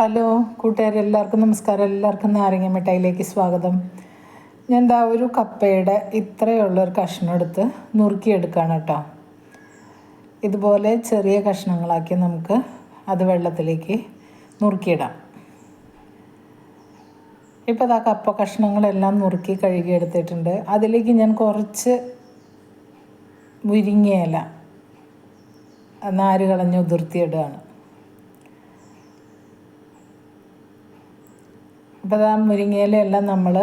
Hello കൂട്ടുകാരെ എല്ലാവർക്കും നമസ്കാരം. എല്ലാവർക്കും നാരങ്ങ മിഠായിലേക്ക് സ്വാഗതം. ഞാൻ എന്താ ഒരു കപ്പയുടെ ഇത്രയുള്ള ഒരു കഷ്ണം എടുത്ത് നുറുക്കിയെടുക്കുകയാണ് കേട്ടോ. ഇതുപോലെ ചെറിയ കഷ്ണങ്ങളാക്കി നമുക്ക് അത് വെള്ളത്തിലേക്ക് നുറുക്കിയിടാം. ഇപ്പോൾ അതാ കപ്പ കഷ്ണങ്ങളെല്ലാം നുറുക്കി കഴുകി എടുത്തിട്ടുണ്ട്. അതിലേക്ക് ഞാൻ കുറച്ച് മുരിങ്ങയില നാര് കളഞ്ഞ് ഉതിർത്തിയിടുകയാണ്. അപ്പോൾ ആ മുരിങ്ങയിലെല്ലാം നമ്മൾ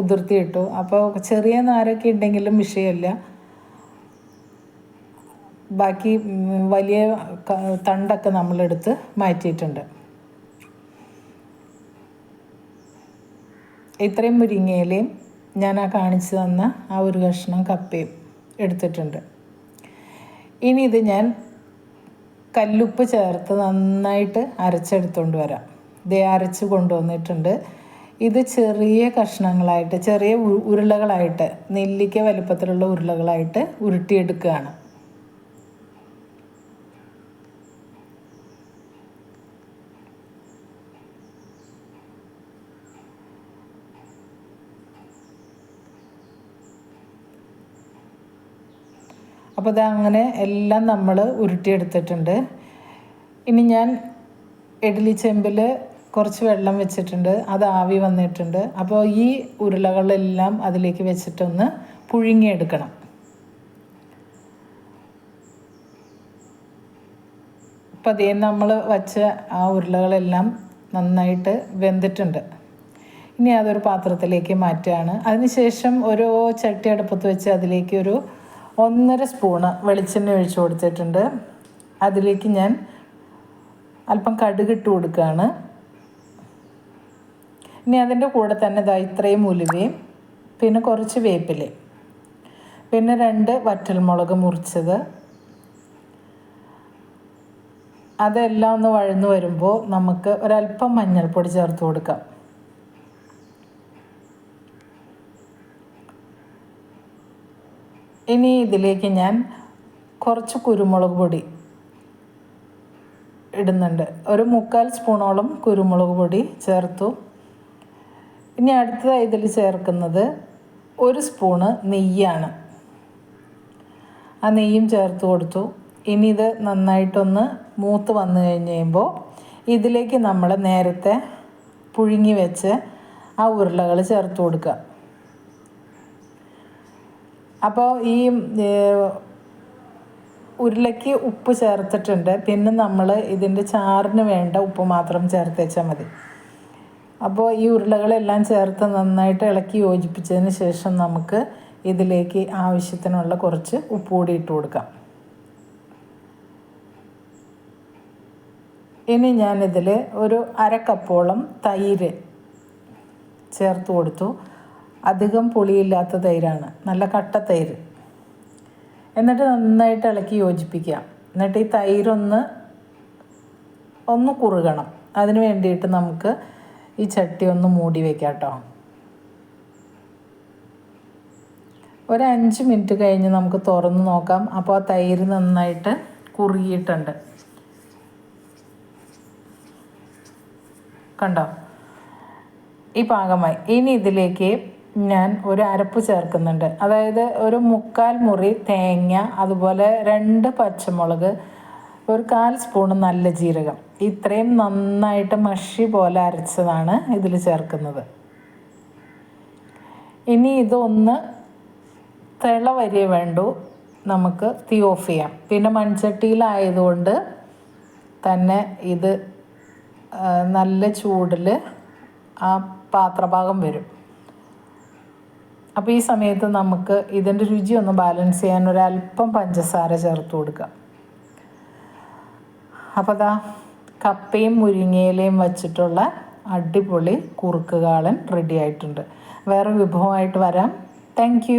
ഉതിർത്തിയിട്ടു. അപ്പോൾ ചെറിയ നാരൊക്കെ ഉണ്ടെങ്കിലും വിഷയമില്ല. ബാക്കി വലിയ തണ്ടൊക്കെ നമ്മളെടുത്ത് മാറ്റിയിട്ടുണ്ട്. ഇത്രയും മുരിങ്ങയിലയും ഞാൻ ആ കാണിച്ചു തന്ന ആ ഒരു കഷ്ണം കപ്പയും എടുത്തിട്ടുണ്ട്. ഇനി ഇത് ഞാൻ കല്ലുപ്പ് ചേർത്ത് നന്നായിട്ട് അരച്ചെടുത്തുകൊണ്ട് വരാം. ദേ അരച്ച് കൊണ്ടുവന്നിട്ടുണ്ട്. ഇത് ചെറിയ കഷ്ണങ്ങളായിട്ട് ചെറിയ ഉരുളകളായിട്ട് നെല്ലിക്ക വലിപ്പത്തിലുള്ള ഉരുളകളായിട്ട് ഉരുട്ടിയെടുക്കുകയാണ്. അപ്പോൾ ഇത് അങ്ങനെ എല്ലാം നമ്മൾ ഉരുട്ടിയെടുത്തിട്ടുണ്ട്. ഇനി ഞാൻ ഇഡ്ഡലി ചെമ്പിൽ കുറച്ച് വെള്ളം വെച്ചിട്ടുണ്ട് അത് ആവി വന്നിട്ടുണ്ട്. അപ്പോൾ ഈ ഉരുളകളെല്ലാം അതിലേക്ക് വെച്ചിട്ടൊന്ന് പുഴുങ്ങിയെടുക്കണം. അതേ നമ്മൾ വച്ച ആ ഉരുളകളെല്ലാം നന്നായിട്ട് വെന്തിട്ടുണ്ട്. ഇനി അതൊരു പാത്രത്തിലേക്ക് മാറ്റുകയാണ്. അതിനുശേഷം ഒരു ചട്ടി അടുപ്പത്ത് വെച്ച് അതിലേക്ക് ഒരു ഒന്നര സ്പൂണ് വെളിച്ചെണ്ണ ഒഴിച്ചു കൊടുത്തിട്ടുണ്ട്. അതിലേക്ക് ഞാൻ അല്പം കടുകിട്ട് കൊടുക്കുകയാണ്. ഇനി അതിന്റെ കൂടെ തന്നെ ഇതാ ഇത്രയും ഉലുവയും പിന്നെ കുറച്ച് വേപ്പിലയും. പിന്നെ രണ്ട് വറ്റൽമുളക് മുറിച്ചത്. അതെല്ലാം ഒന്ന് വഴന്നു വരുമ്പോൾ നമുക്ക് ഒരല്പം മഞ്ഞൾപ്പൊടി ചേർത്ത് കൊടുക്കാം. ഇനി ഇതിലേക്ക് ഞാൻ കുറച്ച് കുരുമുളക് പൊടി ഇടുന്നുണ്ട്. ഒരു മുക്കാൽ സ്പൂണോളം കുരുമുളക് പൊടി ചേർത്തു. ഇനി അടുത്തതായി ഇതിൽ ചേർക്കുന്നത് ഒരു സ്പൂണ് നെയ്യാണ്. ആ നെയ്യും ചേർത്ത് കൊടുത്തു. ഇനി ഇത് നന്നായിട്ടൊന്ന് മൂത്ത് വന്നു കഴിഞ്ഞ് കഴിയുമ്പോൾ ഇതിലേക്ക് നമ്മൾ നേരത്തെ പുഴുങ്ങി വെച്ച് ആ ഉരുളകൾ ചേർത്ത് കൊടുക്കുക. അപ്പോൾ ഈ ഉരുളയ്ക്ക് ഉപ്പ് ചേർത്തിട്ടുണ്ട്. പിന്നെ നമ്മൾ ഇതിന്റെ ചാറിന് വേണ്ട ഉപ്പ് മാത്രം ചേർത്ത് വെച്ചാൽ മതി. അപ്പോൾ ഈ ഉരുളകളെല്ലാം ചേർത്ത് നന്നായിട്ട് ഇളക്കി യോജിപ്പിച്ചതിന് ശേഷം നമുക്ക് ഇതിലേക്ക് ആവശ്യത്തിനുള്ള കുറച്ച് ഉപ്പ് കൂടി ഇട്ട് കൊടുക്കാം. ഇനി ഞാനിതിൽ ഒരു അര കപ്പോളം തൈര് ചേർത്ത് കൊടുത്തു. അധികം പുളിയില്ലാത്ത തൈരാണ്. നല്ല കട്ട തൈര്. എന്നിട്ട് നന്നായിട്ട് ഇളക്കി യോജിപ്പിക്കാം എന്നിട്ട് ഈ തൈരൊന്ന് ഒന്ന് കുറുകണം. അതിന് വേണ്ടിയിട്ട് നമുക്ക് ഈ ചട്ടി ഒന്ന് മൂടി വെക്കാം കേട്ടോ ഒരു അഞ്ച് മിനിറ്റ് കഴിഞ്ഞ് നമുക്ക് തുറന്ന് നോക്കാം. അപ്പോൾ ആ തൈര് നന്നായിട്ട് കുറുകിയിട്ടുണ്ട്. കണ്ടോ? ഈ പാകമായി. ഇനി ഇതിലേക്ക് ഞാൻ ഒരു അരപ്പ് ചേർക്കുന്നുണ്ട്. അതായത് ഒരു മുക്കാൽ മുറി തേങ്ങ അതുപോലെ രണ്ട് പച്ചമുളക് ഒരു കാൽ സ്പൂൺ നല്ല ജീരകം. ഇത്രയും നന്നായിട്ട് മഷി പോലെ അരച്ചതാണ് ഇതിൽ ചേർക്കുന്നത്. ഇനി ഇതൊന്ന് തിള വരെ വേണ്ടു. നമുക്ക് തീ ഓഫ് ചെയ്യാം. പിന്നെ മൺചട്ടിയിലായതുകൊണ്ട് തന്നെ ഇത് നല്ല ചൂടിൽ ആ പാത്രഭാഗം വരും. അപ്പോൾ ഈ സമയത്ത് നമുക്ക് ഇതിന്റെ രുചി ഒന്ന് ബാലൻസ് ചെയ്യാൻ ഒരല്പം പഞ്ചസാര ചേർത്ത് കൊടുക്കാം. അപ്പോൾ ദാ കപ്പയും മുരിങ്ങയിലയും വച്ചിട്ടുള്ള അടിപൊളി കുറുക്കുകാളൻ റെഡി ആയിട്ടുണ്ട്. വേറെ വിഭവമായിട്ട് വരാം. താങ്ക്